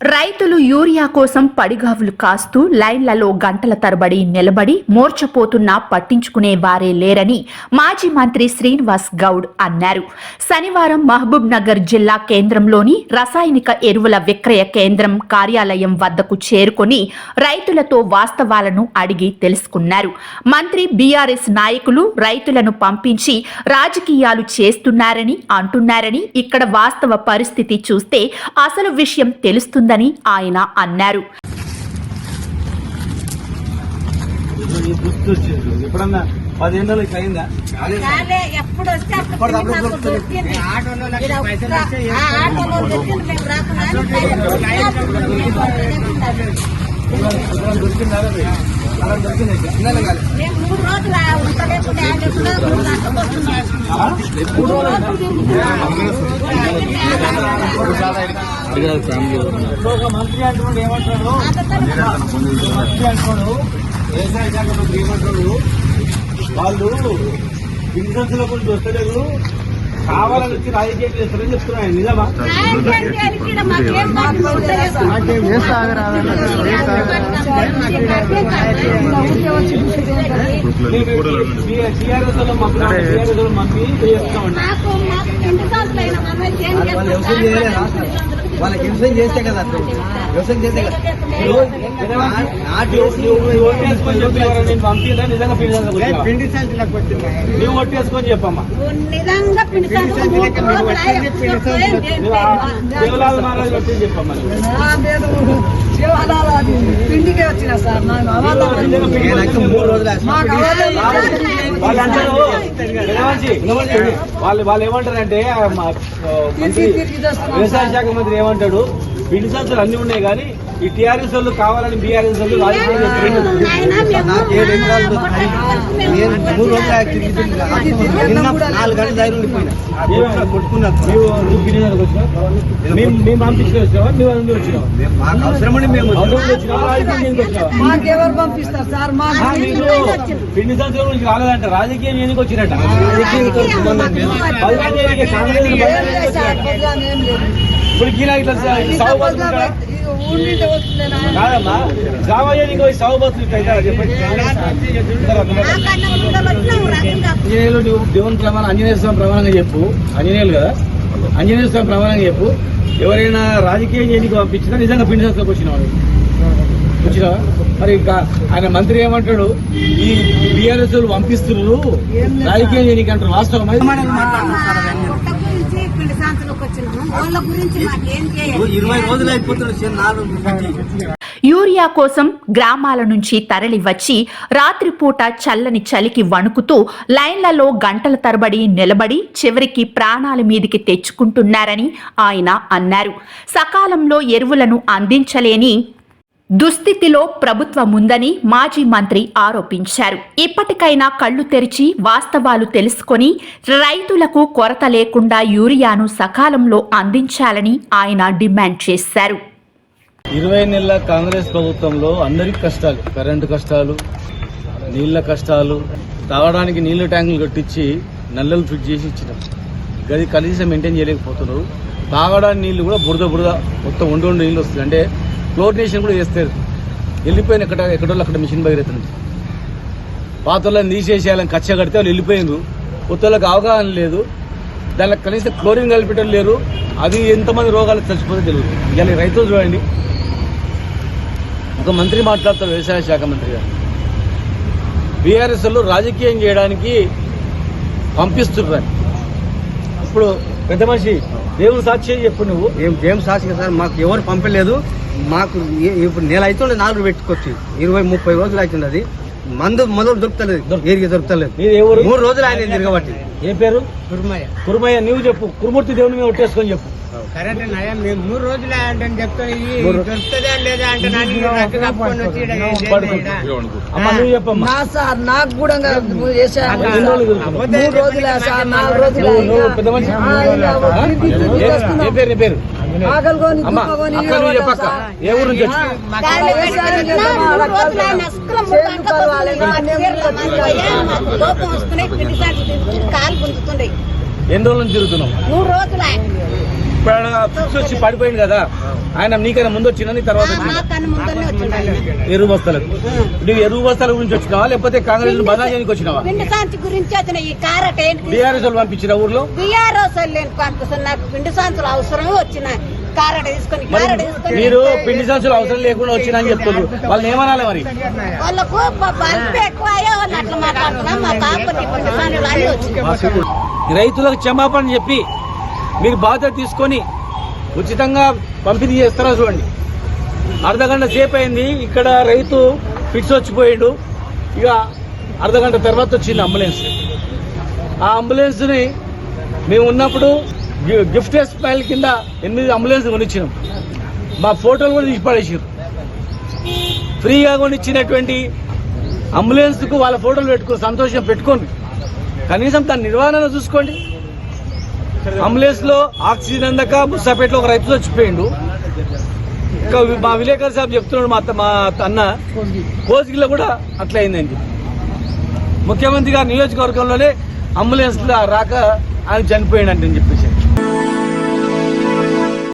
రైతులు యూరియా కోసం పడిగావులు కాస్తూ లైన్లలో గంటల తరబడి నిలబడి మోర్చపోతున్నా పట్టించుకునే వారే లేరని మాజీ మంత్రి శ్రీనివాస్ గౌడ్ అన్నారు. శనివారం మహబూబ్ నగర్ జిల్లా కేంద్రంలోని రసాయనిక ఎరువుల విక్రయ కేంద్రం కార్యాలయం వద్దకు చేరుకొని రైతులతో వాస్తవాలను అడిగి తెలుసుకున్నారు. మంత్రి బీఆర్ఎస్ నాయకులు రైతులను పంపించి రాజకీయాలు చేస్తున్నారని అంటున్నారని ఇక్కడ వాస్తవ పరిస్థితి చూస్తే అసలు విషయం తెలుస్తుంది తెలుస్తుందని ఆయన అన్నారు ఎప్పుడన్నా అయిందా ఎప్పుడు వస్తే. దొరికింది. వస్తున్నాం. ఇప్పుడు ఒక మంత్రి అంటున్నాడు ఏమంటాడు మంత్రి అంటున్నాడు వ్యవసాయ శాఖ మంత్రి ఏమంటాడు వాళ్ళు ఇన్సూరెన్స్ల గురించి వస్తలేదు కావాలని వచ్చి రాజకీయం చేస్తారని చెప్తున్నాను నిజమా. టీఆర్ఎస్ టీఆర్ఎస్ మంత్రి చేస్తామండి వాళ్ళకి వ్యవసాయం చేస్తే కదా. అర్థం వ్యవసాయం చేస్తే కదా పిండి వచ్చింది? నువ్వు ఓటేసుకొని చెప్పమ్మా. దేవలాల్ మహారాజ్ వచ్చి పిండికే వచ్చిన సార్ మూడు రోజులు వాళ్ళు వాళ్ళు ఏమంటారంటే వ్యవసాయ శాఖ మంత్రి ఏమంటాడు పిండి సంచులు అన్ని ఉన్నాయి కానీ ఈ టీఆర్ఎస్ వాళ్ళు కావాలని బీఆర్ఎస్ వాళ్ళు మూడు రోజులు నాలుగు గంటల? మేము వచ్చినావా? మేము వచ్చినావా? మాకు అవసరమని మేము మాకెవరు పంపిస్తారు సార్? పిండి సంచుల గురించి రాలేదంట. రాజకీయం చేయడానికి కాంగ్రెస్ ఇప్పుడు గీలా ఇట్లా సాగు. కాదమ్మా జావా చేయడానికి పోయి సాగు బతులు ఇట్లా అవుతారా చెప్పండి. దేవుని ప్రమాణం ఆంజనేయ స్వామి ప్రమాణంగా చెప్పు. ఆంజనేయులు కదా? ఆంజనేయ స్వామి ప్రమాణంగా చెప్పు. ఎవరైనా రాజకీయం చేయడానికి పంపించినా నిజంగా పిండి సంస్థలకు వచ్చిన వాళ్ళు వచ్చినావా? మరి ఇంకా ఆయన మంత్రి ఏమంటాడు? ఈ బీఆర్ఎస్ పంపిస్తున్నారు. రాజకీయం చేయడానికి అంటారు. వాస్తవం పుట్ట గురించి పిండి సంచులకు వచ్చినాము వాళ్ళ గురించి మాకేం చేయాలి ఇరవై రోజులు అయిపోతున్నాడు నాలుగు యూరియా కోసం గ్రామాల నుంచి తరలి వచ్చి రాత్రిపూట చల్లని చలికి వణుకుతూ లైన్లలో గంటల తరబడి నిలబడి చివరికి ప్రాణాల మీదికి తెచ్చుకుంటున్నారని ఆయన అన్నారు. సకాలంలో ఎరువులను అందించలేని దుస్థితిలో ప్రభుత్వం ఉందని మాజీ మంత్రి ఆరోపించారు. ఇప్పటికైనా కళ్ళు తెరిచి వాస్తవాలు తెలుసుకొని రైతులకు కొరత లేకుండా యూరియాను సకాలంలో అందించాలని ఆయన డిమాండ్ చేశారు. ఇరవై నెలల కాంగ్రెస్ ప్రభుత్వంలో అందరికి కష్టాలు కరెంటు కష్టాలు నీళ్ళ కష్టాలు తాగడానికి నీళ్ళ ట్యాంకులు కట్టించి నల్లలు ఫిట్ చేసి ఇచ్చినాం. గది కనీసం మెయింటైన్ చేయలేకపోతున్నారు. తాగడానికి నీళ్ళు కూడా బురద బురద మొత్తం ఉండి ఉండి నీళ్ళు వస్తుంది. అంటే క్లోరినేషన్ కూడా చేస్తారు వెళ్ళిపోయిన ఎక్కడ ఎక్కడో అక్కడ మిషన్ బయలుతుంది పాత వాళ్ళని తీసేసేయాలని కచ్చ కడితే వాళ్ళు వెళ్ళిపోయిండ్రు. కొత్త వాళ్ళకి అవగాహన లేదు. దానికి కనీసం క్లోరిన్ కలిపేటం లేరు. అది ఎంతమంది రోగాలు చచ్చిపోతే తెలియదు. ఇవాళ రైతులు చూడండి. ఒక మంత్రి మాట్లాడతారు వ్యవసాయ శాఖ మంత్రి గారు. బీఆర్ఎస్ రాజకీయం చేయడానికి పంపిస్తున్నారు. ఇప్పుడు పెద్ద మనిషి దేవుని సాక్షి చెప్పు నువ్వు. ఏం ఏం సాక్షి సార్ మాకు ఎవరు పంపలేదు. మాకు ఇప్పుడు నెల అవుతుండే నాలుగు పెట్టుకొచ్చి. ఇరవై ముప్పై రోజులు అవుతుంది అది. మందు మొదలు దొరుకుతలేదు ఏరిగి దొరుకుతలేదు. మూడు రోజులు ఆయన తిరగబట్టి ఏ పేరు? కుర్మయ్య. కురుమయ్య నువ్వు చెప్పు. కురుమూర్తి దేవుని మీద ఒట్టేసుకొని చెప్పు. కరెంట్ నయం మేము మూడు రోజులు అంటే దొరుకుతుందా లేదా అంటే నువ్వు చెప్పమ్మా నా సార్ నాకు కూడా? మూడు రోజులే సార్ నాలుగు రోజులు పెద్ద మనిషి. పేరు? ఏ ఊరు నుంచి? వచ్చి ఎన్ని రోజుల నుంచి తిరుగుతున్నావు? మూడు రోజులు. ఇప్పుడు ఆయన ఫిక్స్ వచ్చి పడిపోయింది కదా. ఆయన నీకైనా ముందు వచ్చినా నీ తర్వాత. ఎరువు బస్తాలకు. నువ్వు ఎరువు బస్తాల గురించి వచ్చినావా? లేకపోతే కాంగ్రెస్ బదనాలు చేయడానికి వచ్చినావా? పిండి సాంచి గురించి వచ్చిన ఈ కారట్ బీఆర్ఎస్ వాళ్ళు పంపించిన ఊర్లో? బిఆర్ఎస్ నాకు పిండి సాంచులు అవసరం వచ్చిన కారట్ తీసుకొని మరి పిండి సంచులు అవసరం లేకుండా వచ్చినా చెప్తున్నారు. వాళ్ళని ఏమనాలి మరి? వాళ్ళకు వాళ్ళు రైతులకు క్షమాపణ చెప్పి మీరు బాధ్యత తీసుకొని ఉచితంగా పంపిణీ చేస్తారా చూడండి. అర్ధ గంట సేపు అయింది. ఇక్కడ రైతు ఫిక్స్ వచ్చిపోయాడు. ఇక అర్ధ గంట తర్వాత వచ్చింది అంబులెన్స్. ఆ అంబులెన్స్ని మేము ఉన్నప్పుడు గిఫ్ట్ స్మైల్ కింద ఎనిమిది అంబులెన్స్ కొనిచ్చినాం. మా ఫోటోలు కూడా తీసి పడేసారు ఫ్రీగా కొనిచ్చినటువంటి అంబులెన్స్కు వాళ్ళ ఫోటోలు పెట్టుకుని సంతోషం పెట్టుకోండి. కనీసం దాని నిర్వహణ చూసుకోండి. అంబులెన్స్లో ఆక్సిజన్ అందక ముసాపేటలో ఒక రైతు చచ్చిపోయిండు. ఇంకా మా విలేకరు సాబ్ చెప్తున్నాడు మా అత్త- మా అన్న. కోజిగిలో కూడా అట్లా అయిందని చెప్పి. ముఖ్యమంత్రి గారి నియోజకవర్గంలోనే అంబులెన్స్ రాక ఆయన చనిపోయిండు అని చెప్పి.